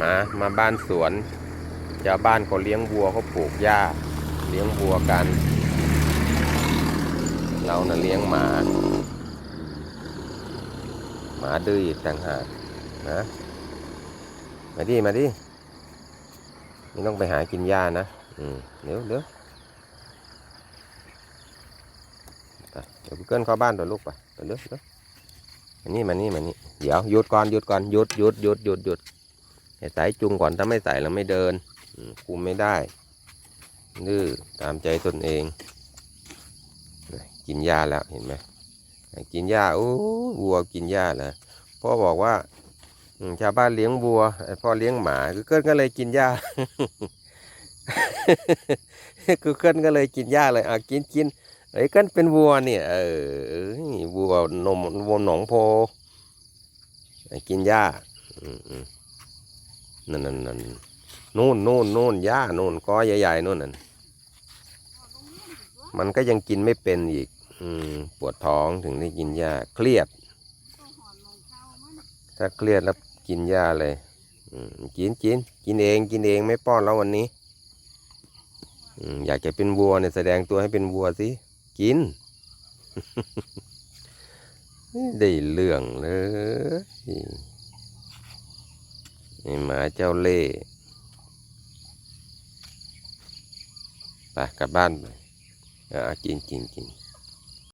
มามาบ้านสวนชาวบ้านเขาเลี้ยงวัวเขาปลูกหญ้า เลี้ยงวัวกัน เราน่ะเลี้ยงหมา หมาดื้ออีกต่างหากนะมาดิมาดิไม่ต้องไปหากินหญ้านะอืมเดี๋ยวเดี๋ยวเดี๋ยวเกินเข้าบ้านตัวลูกไปเดี๋ยวเดี๋ยวเดี๋ยวมานี่มานี่มานี่เดี๋ยวหยุดก่อนหยุดก่อนหยุดหยุดหยุดหยุดหยุด ให้ใส่จุงก่อนถ้าไม่ใส่เราไม่เดินคุมไม่ได้ดื้อตามใจตนเอง กินหญ้าแล้วเห็นไหมกินหญ้าโอ้วัวกินหญ้าเหรอพ่อบอกว่าชาวบ้านเลี้ยงวัวพ่อเลี้ยงหมาคือเกินก็เลยกินหญ้าคือเกินก็เลยกินหญ้าเลยอะกินกินไอ้กินเป็นวัวเนี่ยเออนี่วัวนมวัวหนองโพกินหญ้าอืม นั่นนั่นนั่นนู่นนู่นนู่นหญ้านู่นก้อใหญ่ๆนู่นนั่นมันก็ยังกินไม่เป็นอีก อืมปวดท้องถึงได้กินหญ้าเครียด ถ้าเครียดแล้วกินหญ้าเลยกินกินกินเองกินเองไม่ป้อนแล้ววันนี้อืมอยากจะเป็นวัวเนี่ยแสดงตัวให้เป็นวัวสิกิน ได้เรื่องเลย นี่หมาเจ้าเล่ไปกลับบ้านไปอ่ากินกินกิน